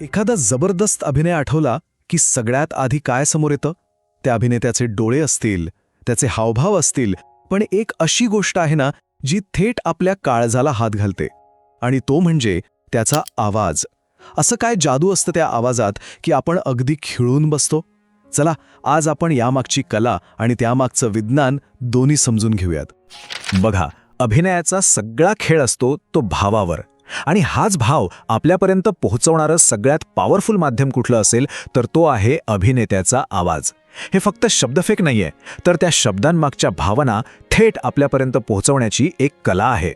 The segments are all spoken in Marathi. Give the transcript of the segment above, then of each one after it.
एखादा जबरदस्त अभिनय आठवला की सगळ्यात आधी काय समोर येतं? त्या अभिनेत्याचे डोळे असतील त्याचे हावभाव असतील पण एक अशी गोष्ट आहे ना जी थेट आपल्या काळजाला हात घालते. आणि तो म्हणजे त्याचा आवाज. असं काय जादू असतं त्या आवाजात की आपण अगदी खिळून बसतो? चला आज आपण यामागची कला आणि त्यामागचं विज्ञान दोन्ही समजून घेऊयात. बघा अभिनयाचा सगळा खेळ असतो तो भावावर. आणि हाच भाव आपल्यापर्यंत पोहोचवणारं सगळ्यात पॉवरफुल माध्यम कुठलं असेल तर तो आहे अभिनेत्याचा आवाज. हे फक्त शब्दफेक नाहीये तर त्या शब्दांमागच्या भावना थेट आपल्यापर्यंत पोहोचवण्याची एक कला आहे.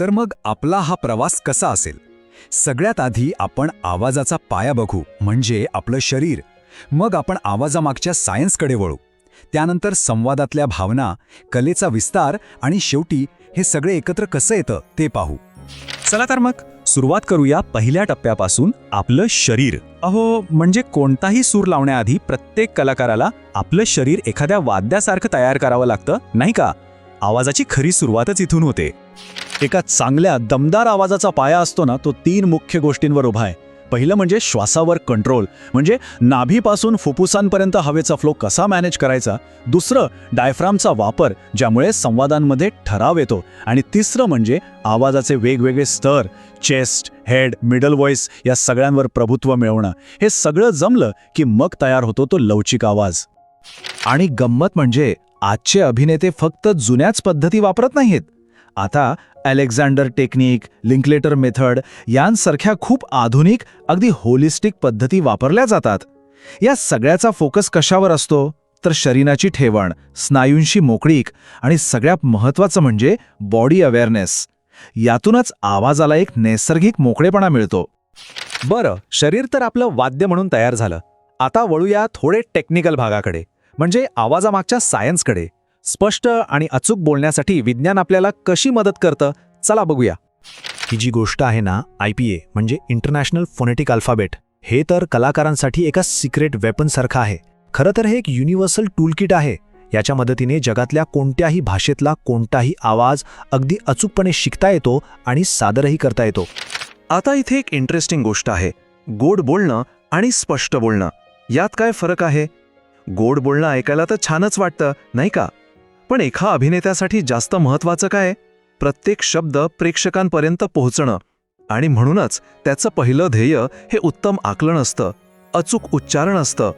तर मग आपला हा प्रवास कसा असेल? सगळ्यात आधी आपण आवाजाचा पाया बघू म्हणजे आपलं शरीर. मग आपण आवाजामागच्या सायन्सकडे वळू. त्यानंतर संवादातल्या भावना कलेचा विस्तार आणि शेवटी हे सगळे एकत्र कसं येतं ते पाहू. चला तर मग सुरुवात करूया पहिल्या टप्प्यापासून आपलं शरीर. अहो म्हणजे कोणताही सूर लावण्याआधी प्रत्येक कलाकाराला आपलं शरीर एखाद्या वाद्यासारखं तयार करावं लागतं नाही का? आवाजाची खरी सुरुवातच इथून होते. एका चांगल्या दमदार आवाजाचा पाया असतो ना तो तीन मुख्य गोष्टींवर उभा आहे. पहिलं म्हणजे श्वासावर कंट्रोल म्हणजे नाभीपासून फुफ्फुसांपर्यंत हवेचा फ्लो कसा मॅनेज करायचा? दुसरं डायफ्रामचा वापर ज्यामुळे संवादांमध्ये ठराव येतो. आणि तिसरं म्हणजे आवाजाचे वेगवेगळे स्तर चेस्ट हेड मिडल व्हॉइस या सगळ्यांवर प्रभुत्व मिळवणं. हे सगळं जमलं की मग तयार होतो तो लवचिक आवाज. आणि गंमत म्हणजे आजचे अभिनेते फक्त जुन्याच पद्धती वापरत नाहीत आता अलेक्झांडर टेक्निक लिंकलेटर मेथड यांसारख्या खूप आधुनिक अगदी होलिस्टिक पद्धती वापरल्या जातात. या सगळ्याचा फोकस कशावर असतो? तर शरीराची ठेवण स्नायूंशी मोकळीक आणि सगळ्यात महत्त्वाचं म्हणजे बॉडी अवेअरनेस. यातूनच आवाजाला एक नैसर्गिक मोकळेपणा मिळतो. बरं शरीर तर आपलं वाद्य म्हणून तयार झालं. आता वळूया थोडे टेक्निकल भागाकडे म्हणजे आवाजामागच्या सायन्सकडे स्पष्ट आणि अचूक बोलण्यासाठी विज्ञान आपल्याला कशी मदत करतं चला बघूया. ही जी गोष्ट आहे ना आय पी ए म्हणजे इंटरनॅशनल फोनेटिक अल्फाबेट हे तर कलाकारांसाठी एका सिक्रेट वेपनसारखं आहे. खरं तर हे एक युनिव्हर्सल टूलकिट आहे. याच्या मदतीने जगातल्या कोणत्याही भाषेतला कोणताही आवाज अगदी अचूकपणे शिकता येतो आणि सादरही करता येतो. आता इथे एक इंटरेस्टिंग गोष्ट आहे. गोड बोलणं आणि स्पष्ट बोलणं यात काय फरक आहे? गोड बोलणं ऐकायला तर छानच वाटतं नाही का? पण एका अभिनेत्यासाठी जास्त महत्वाचं काय? प्रत्येक शब्द प्रेक्षकांपर्यंत पोहोचणं. आणि म्हणूनच त्याचं पहिलं ध्येय हे उत्तम आकलन असतं. अचूक उच्चारण असतं.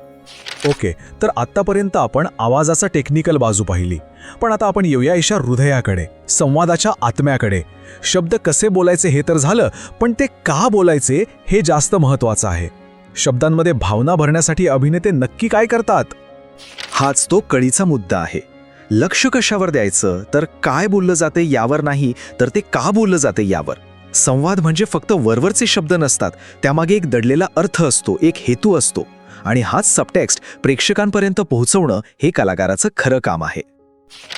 ओके तर आत्तापर्यंत आपण आवाजाचा टेक्निकल बाजू पाहिली. पण आता आपण येऊया इशा हृदयाकडे संवादाच्या आत्म्याकडे. शब्द कसे बोलायचे हे तर झालं पण ते का बोलायचे हे जास्त महत्वाचं आहे. शब्दांमध्ये भावना भरण्यासाठी अभिनेते नक्की काय करतात? हाच तो कळीचा मुद्दा आहे. लक्ष कशावर द्यायचं? तर काय बोललं जाते यावर नाही तर ते का बोललं जाते यावर? संवाद म्हणजे फक्त वरवरचे शब्द नसतात त्यामागे एक दडलेला अर्थ असतो एक हेतू असतो. आणि हाच सबटेक्स्ट प्रेक्षकांपर्यंत पोहोचवणं हे कलाकाराचं खरं काम आहे.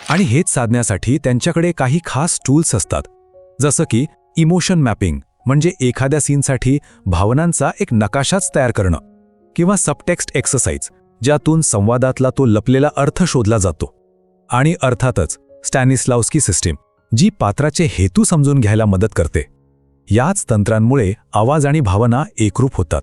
आणि हेच साधण्यासाठी त्यांच्याकडे काही खास टूल्स असतात. जसं की इमोशन मॅपिंग म्हणजे एखाद्या सीनसाठी भावनांचा एक नकाशाच तयार करणं किंवा सबटेक्स्ट एक्सरसाइज ज्यातून संवादातला तो लपलेला अर्थ शोधला जातो. आणि अर्थातच स्टॅनिस्लावस्की सिस्टीम जी पात्राचे हेतू समजून घ्यायला मदत करते. याच तंत्रांमुळे आवाज आणि भावना एकरूप होतात.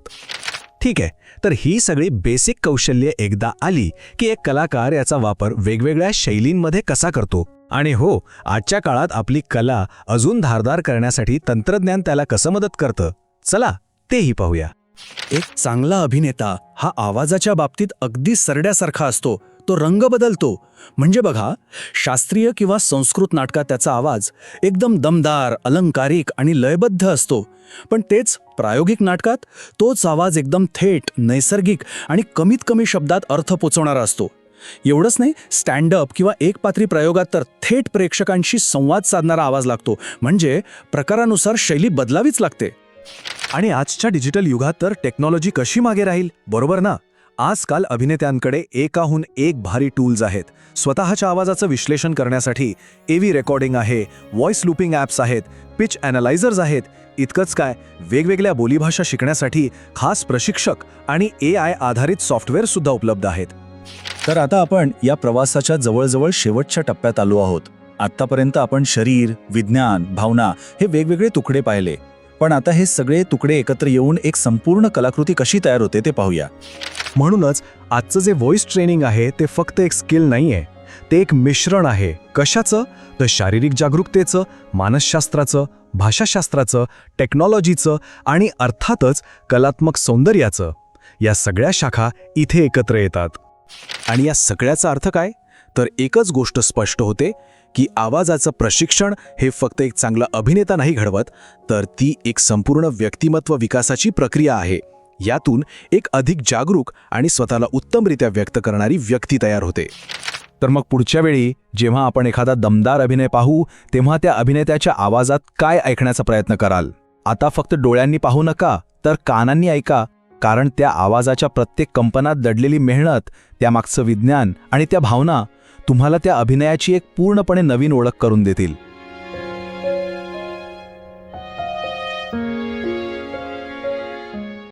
ठीक आहे तर ही सगळी बेसिक कौशल्य एकदा आली की एक कलाकार याचा वापर वेगवेगळ्या शैलींमध्ये कसा करतो? आणि हो आजच्या काळात आपली कला अजून धारदार करण्यासाठी तंत्रज्ञान त्याला कसं मदत करतं? चला तेही पाहूया. एक चांगला अभिनेता हा आवाजाच्या बाबतीत अगदी सरड्यासारखा असतो. तो रंग बदलतो. म्हणजे बघा शास्त्रीय किंवा संस्कृत नाटकात त्याचा आवाज एकदम दमदार अलंकारिक आणि लयबद्ध असतो. पण तेच प्रायोगिक नाटकात तोच आवाज एकदम थेट नैसर्गिक आणि कमीत कमी शब्दात अर्थ पोचवणारा असतो. एवढंच नाही स्टँडअप किंवा एकपात्री प्रयोगात तर थेट प्रेक्षकांशी संवाद साधणारा आवाज लागतो. म्हणजे प्रकारानुसार शैली बदलावीच लागते. आणि आजच्या डिजिटल युगात तर टेक्नॉलॉजी कशी मागे राहील? बरोबर ना? आजकाल अभिनेत्यांकडे एकाहून एक भारी टूल्स आहेत. स्वतःच्या आवाजाचं विश्लेषण करण्यासाठी एव्ही रेकॉर्डिंग आहे व्हॉइस लूपिंग ॲप्स आहेत पिच ॲनालायझर्स आहेत. इतकंच काय वेगवेगळ्या बोलीभाषा शिकण्यासाठी खास प्रशिक्षक आणि ए आय आधारित सॉफ्टवेअरसुद्धा उपलब्ध आहेत. तर आता आपण या प्रवासाच्या जवळजवळ शेवटच्या टप्प्यात आलो आहोत. आत्तापर्यंत आपण शरीर विज्ञान भावना हे वेगवेगळे तुकडे पाहिले. पण आता हे सगळे तुकडे एकत्र येऊन एक संपूर्ण कलाकृती कशी तयार होते ते पाहूया. म्हणूनच आजचं जे व्हॉइस ट्रेनिंग आहे ते फक्त एक स्किल नाही आहे ते एक मिश्रण आहे. कशाचं? तर शारीरिक जागरूकतेचं मानसशास्त्राचं भाषाशास्त्राचं टेक्नॉलॉजीचं आणि अर्थातच कलात्मक सौंदर्याचं. या सगळ्या शाखा इथे एकत्र येतात. आणि या सगळ्याचा अर्थ काय? तर एकच गोष्ट स्पष्ट होते की आवाजाचं प्रशिक्षण हे फक्त एक चांगला अभिनेता नाही घडवत तर ती एक संपूर्ण व्यक्तिमत्व विकासाची प्रक्रिया आहे. यातून एक अधिक जागरूक आणि स्वतःला उत्तमरित्या व्यक्त करणारी व्यक्ती तयार होते. तर मग पुढच्या वेळी जेव्हा आपण एखादा दमदार अभिनय पाहू तेव्हा त्या अभिनेत्याच्या आवाजात काय ऐकण्याचा प्रयत्न कराल? आता फक्त डोळ्यांनी पाहू नका तर कानांनी ऐका कारण त्या आवाजाच्या प्रत्येक कंपनात दडलेली मेहनत त्यामागचं विज्ञान आणि त्या भावना तुम्हाला त्या अभिनयाची एक पूर्णपणे नवीन ओळख करून देतील.